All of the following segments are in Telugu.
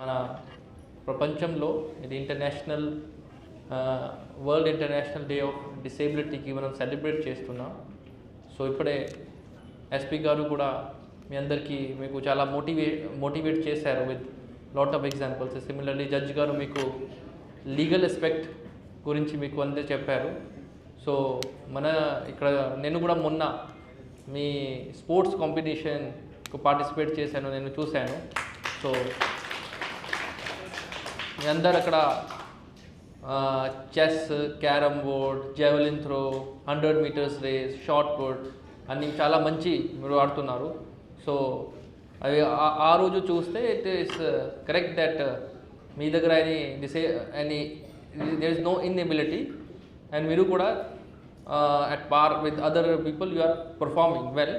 మన ప్రపంచంలో ఇది international world international day of డిసేబిలిటీకి మనం సెలబ్రేట్ చేస్తున్నాం. సో ఇప్పుడే ఎస్పీ గారు కూడా మీ అందరికీ మీకు చాలా మోటివే మోటివేట్ చేశారు with lot of examples. Similarly judge గారు మీకు లీగల్ ఎస్పెక్ట్ గురించి మీకు అందే చెప్పారు. సో మన ఇక్కడ నేను కూడా మొన్న మీ స్పోర్ట్స్ కాంపిటీషన్కు పార్టిసిపేట్ చేశాను నేను చూశాను. సో మీ అందరు అక్కడ chess carrom board javelin throw hundred metres race shot put అన్నీ చాలా మంచి మీరు ఆడుతున్నారు. సో అవి ఆ- రోజు చూస్తే ఇట్ ఈస్ కరెక్ట్ దట్ మీ దగ్గర any డిసే any there is no inability and మీరు కూడా at par with other people you are performing well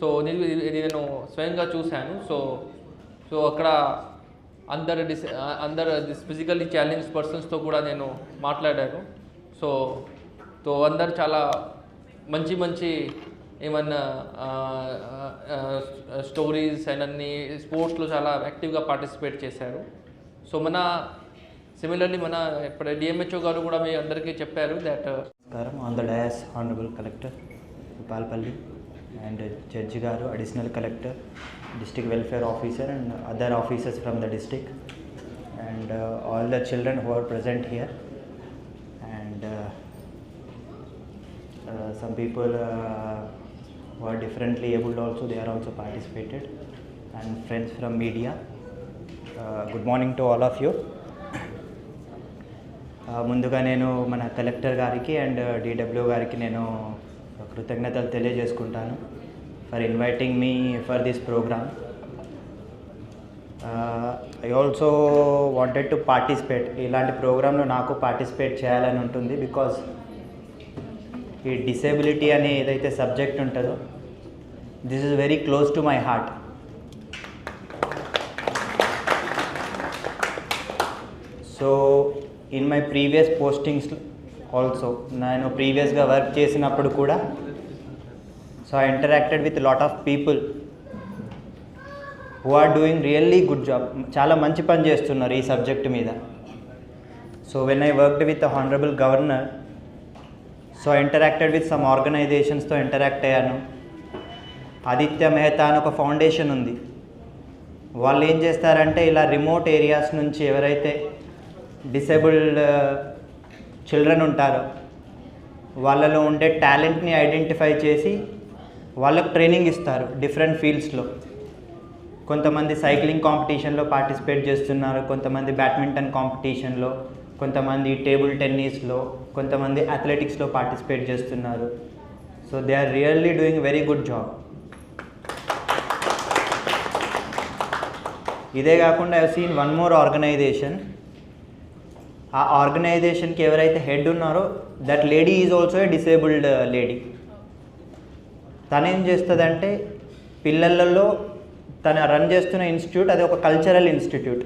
so ఇది నేను స్వయంగా చూశాను. సో సో అక్కడ అందరు డిస్ అందరు దిస్ ఫిజికల్లీ ఛాలెంజ్ పర్సన్స్తో కూడా నేను మాట్లాడాను. సో సో అందరు చాలా మంచి మంచి ఏమన్నా స్టోరీస్ అండ్ అన్ని స్పోర్ట్స్లో చాలా యాక్టివ్గా పార్టిసిపేట్ చేశారు. సో మన సిమిలర్లీ మన ఇప్పుడు డిఎంహెచ్ఓ గారు కూడా మీ అందరికీ చెప్పారు దట్ uh, నమస్కారం. On the dais honourable collector Palpalli and judge గారు additional collector district welfare officer and other officers from the district and uh, all the children who are present here and uh, some people who are differently abled also they are also participated. And friends from media uh, good morning to all of you. Uh, ముందుగా నేను మన కలెక్టర్ గారికి అండ్ డిడబ్ల్యూ uh, గారికి నేను uh, కృతజ్ఞతలు తెలియజేసుకుంటాను for inviting me for this programme I also wanted to participate ఇలాంటి ప్రోగ్రాంలో నాకు పార్టిసిపేట్ చేయాలని ఉంటుంది బికాజ్ ఈ డిసేబిలిటీ అనే ఏదైతే సబ్జెక్ట్ ఉంటుందో this is very close to my heart so in my previous postings also నేను ప్రీవియస్గా వర్క్ చేసినప్పుడు కూడా so I interacted with lot of people who are doing really good job చాలా మంచి పని చేస్తున్నారు ఈ సబ్జెక్ట్ మీద. So when I worked with honourable governor so interacted with some ఆర్గనైజేషన్స్తో interact అయ్యాను. ఆదిత్య మెహతా అని ఒక ఫౌండేషన్ ఉంది. వాళ్ళు ఏం చేస్తారంటే ఇలా రిమోట్ ఏరియాస్ నుంచి ఎవరైతే డిసేబుల్డ్ చిల్డ్రన్ uh, ఉంటారో వాళ్ళలో ఉండే టాలెంట్ని ఐడెంటిఫై చేసి వాళ్ళకు ట్రైనింగ్ ఇస్తారు డిఫరెంట్ ఫీల్డ్స్లో కొంతమంది సైక్లింగ్ కాంపిటీషన్లో పార్టిసిపేట్ చేస్తున్నారు కొంతమంది బ్యాడ్మింటన్ కాంపిటీషన్లో కొంతమంది టేబుల్ టెన్నిస్లో కొంతమంది అథ్లెటిక్స్లో పార్టిసిపేట్ చేస్తున్నారు. So they are really doing very good job. ఇదే కాకుండా I seen one more organisation. ఆ ఆర్గనైజేషన్కి ఎవరైతే హెడ్ ఉన్నారో that lady is also a disabled lady. తనేం చేస్తుందంటే పిల్లలలో తను రన్ చేస్తున్న ఇన్స్టిట్యూట్ అది ఒక కల్చరల్ ఇన్స్టిట్యూట్.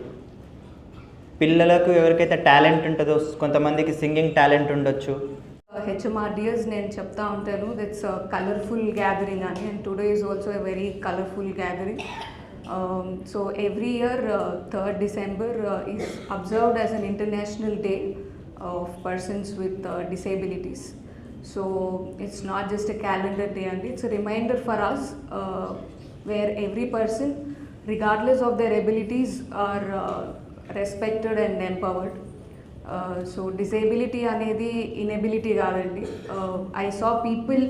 పిల్లలకు ఎవరికైతే టాలెంట్ ఉంటుందో కొంతమందికి సింగింగ్ టాలెంట్ ఉండొచ్చు. హెచ్ఎంఆర్డిఎస్ నేను చెప్తా ఉంటాను దట్స్ కలర్ఫుల్ గ్యాదరింగ్ అని. And today is also a very colourful gathering so every year third December is observed as an international day of persons with disabilities so it's not just a calendar day అండి it's reminder for us where every person regardless of their abilities are respected and empowered. So disability అనేది ఇనెబిలిటీ కాదండి. ఐ సా పీపుల్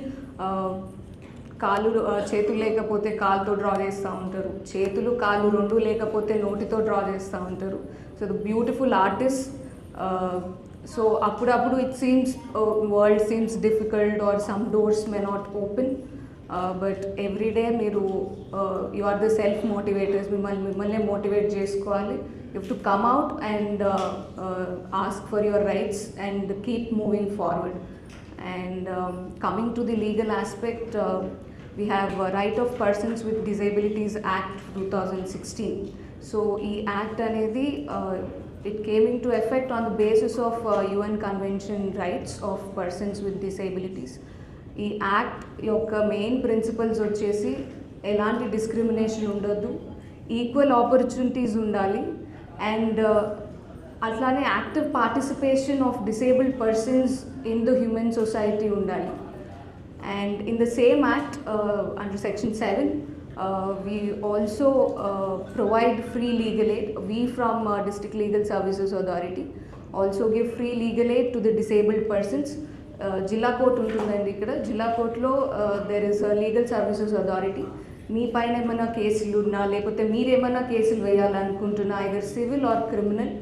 కాళ్ళు చేతులు లేకపోతే కాలుతో డ్రా చేస్తూ ఉంటారు. చేతులు కాలు రెండు లేకపోతే నోటితో డ్రా చేస్తూ ఉంటారు. So the beautiful artist so అప్పుడప్పుడు it seems world seems difficult or some doors may not open but every day మీరు you are the self motivators మిమ్మల్ని మిమ్మల్ని మోటివేట్ చేసుకోవాలి you to come out and ask for your rights and keep moving forward and coming to the legal aspect we have uh, Right of Persons with Disabilities Act 2016. So ఈ యాక్ట్ అనేది it came into effect on the basis of UN convention rights of persons with disabilities ఈ యాక్ట్ యొక్క మెయిన్ ప్రిన్సిపల్స్ వచ్చేసి ఎలాంటి డిస్క్రిమినేషన్ ఉండొద్దు ఈక్వల్ ఆపర్చునిటీస్ ఉండాలి అండ్ uh, అట్లానే active participation of disabled persons in the human society ఉండాలి. And in the same act uh, under section seven we also provide free legal aid we from district legal services authority also give free legal aid to the disabled persons జిల్లా కోర్టు ఉంటుందండి ఇక్కడ. జిల్లా కోర్టులో there is legal services authority మీ పైన ఏమైనా కేసులు ఉన్నా లేకపోతే మీరేమైనా కేసులు వేయాలనుకుంటున్నా ఐదర్ సివిల్ ఆర్ క్రిమినల్